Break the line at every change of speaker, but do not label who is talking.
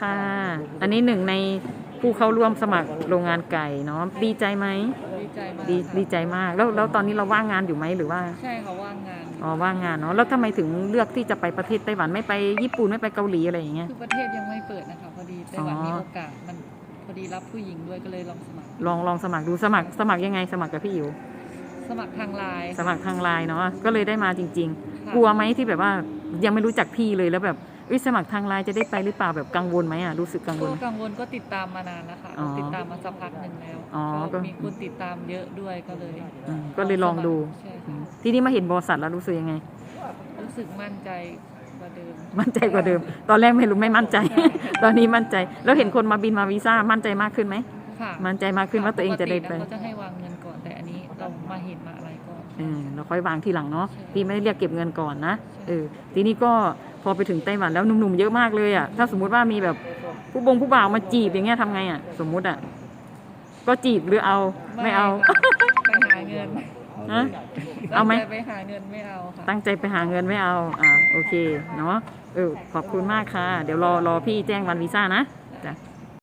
ค่ะ อันนี้หนึ่งในผู้เข้าร่วมสมัครโรงงานไก่เนาะดีใจไหม
ดีใจมาก
ดี
ค่ะ
ดีใจมากแล้วแล้วตอนนี้เราว่างงานอยู่ไหมหรือว่า
ใช่ค่ะว่างงาน
อ๋อว่างงานเนาะแล้วทำไมถึงเลือกที่จะไปประเทศไต้หวันไม่ไปญี่ปุ่นไม่ไปเกาหลีอะไรอย่างเงี้ย
คือประเทศยังไม่เปิดนะคะพอดีไต้หวัน
อ๋อ
มีโอกาสมันพอดีรับผู้หญิงด้วยก็เลยลองสมัคร
ลองลองสมัครดูสมัครสมัครยังไงสมัครกับพี่อิ๋ว
สมัครทางไลน์
สมัครทางไลน์เนาะก็เลยได้มาจริง
ค่ะ
ๆกลัวไหมที่แบบว่ายังไม่รู้จักพี่เลยแล้วแบบ เอ้ยสมัครทางไลน์จะได้ไปหรือเปล่าแบบกังวลไหมอะรู้สึกกังวล
ก็
ไหม
กังวลก็ติดตามมานานแล้วค่ะ
อ๋อ
ติดตามมาสักพักหนึ่งแล้ว
อ๋อก็
ก็มีคนติดตามเยอะด้วยก็เลย
อืมก็เลยลองดู
ใช่
อื
ค่ะ
มทีนี้มาเห็นบริษัทแล้วรู้สึกยังไง
รู้สึกมั่นใจกว่าเดิม
มั่นใจกว่าเดิม ตอนแรกไม่รู้ไม่มั่นใจ ตอนนี้มั่นใจ แล้วเห็นคนมาบินมาวีซ่ามั่นใจมากขึ้นไหม
ค่ะ
มั่นใจมากขึ้นว่าตัวเองจะได้ไป
ปกติแล้วเขาจะให้วางเงินก่อนแต่อันนี้เรามาเห็นมาอะไรก่อน
เออเราค่อยวางทีหลังเนาะ
ใช่
พี่ไม่ได้เรียกเก็บเงินก่อนนะ
ใช่
เออทีนี้ก็ พอไปถึงไต้หวันแล้วหนุ่มๆเยอะมากเลยอะถ้าสมมุติว่ามีแบบผู้บงผู้บ่าวมาจีบอย่างเงี้ยทำไงอะ สมมุติอะ ก็จีบหรือเอาไม่เอา
ค่ะไปหาเงิน
ฮะเอาไหม
ตั้งใจไปหาเงินไม่เอาค่ะ
ตั้งใจไปหาเงินไม่เอา อ่า โอเค เนาะ เออ ขอบคุณมากค่ะ เดี๋ยวรอ รอพี่แจ้งวันวีซ่านะ
ค